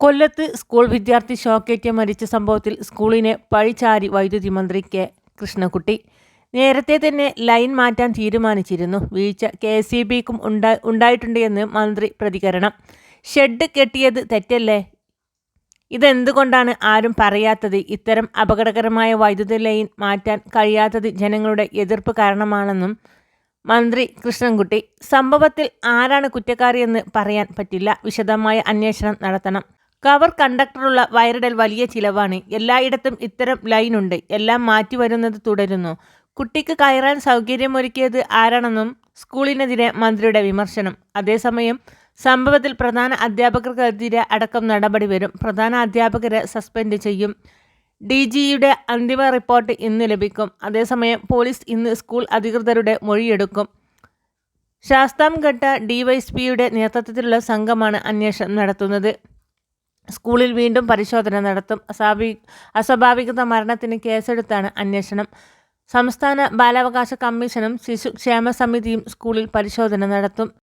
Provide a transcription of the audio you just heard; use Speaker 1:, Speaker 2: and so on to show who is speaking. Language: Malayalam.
Speaker 1: കൊല്ലത്ത് സ്കൂൾ വിദ്യാർത്ഥി ഷോക്കേറ്റ് മരിച്ച സംഭവത്തിൽ സ്കൂളിനെ പഴിചാരി വൈദ്യുതി മന്ത്രി കെ. കൃഷ്ണകുട്ടി നേരത്തെ തന്നെ ലൈൻ മാറ്റാൻ തീരുമാനിച്ചിരുന്നു. വീഴ്ച കെ. എസ് ഇ ബിക്കും ഉണ്ടാ ഉണ്ടായിട്ടുണ്ട് എന്ന് മന്ത്രി പ്രതികരണം. ഷെഡ് കെട്ടിയത് തെറ്റല്ലേ? ഇതെന്തുകൊണ്ടാണ് ആരും പറയാത്തത്? ഇത്തരം അപകടകരമായ വൈദ്യുതി ലൈൻ മാറ്റാൻ കഴിയാത്തത് ജനങ്ങളുടെ എതിർപ്പ് കാരണമാണെന്നും മന്ത്രി കൃഷ്ണൻകുട്ടി. സംഭവത്തിൽ ആരാണ് കുറ്റക്കാരിയെന്ന് പറയാൻ പറ്റില്ല. വിശദമായ അന്വേഷണം നടത്തണം. കവർ കണ്ടക്ടറുള്ള വയറിടൽ വലിയ ചിലവാണ്. എല്ലായിടത്തും ഇത്തരം ലൈനുണ്ട് എല്ലാം മാറ്റി വരുന്നത് തുടരുന്നു. കുട്ടിക്ക് കയറാൻ സൗകര്യമൊരുക്കിയത് ആരാണെന്നും സ്കൂളിനെതിരെ മന്ത്രിയുടെ വിമർശനം. അതേസമയം സംഭവത്തിൽ പ്രധാന അധ്യാപകർക്കെതിരെ അടക്കം നടപടി വരും. പ്രധാന അധ്യാപകരെ സസ്പെൻഡ് ചെയ്യും. ഡി ജിയുടെ അന്തിമ റിപ്പോർട്ട് ഇന്ന് ലഭിക്കും. അതേസമയം പോലീസ് ഇന്ന് സ്കൂൾ അധികൃതരുടെ മൊഴിയെടുക്കും. ശാസ്താംഘട്ട ഡിവൈഎസ്പിയുടെ നേതൃത്വത്തിലുള്ള സംഘമാണ് അന്വേഷണം നടത്തുന്നത്. സ്കൂളിൽ വീണ്ടും പരിശോധന നടത്തും. അസ്വാഭാവിക അസ്വാഭാവികത മരണത്തിന് കേസെടുത്താണ് അന്വേഷണം. സംസ്ഥാന ബാലാവകാശ കമ്മീഷനും ശിശുക്ഷേമ സമിതിയും സ്കൂളിൽ പരിശോധന നടത്തും.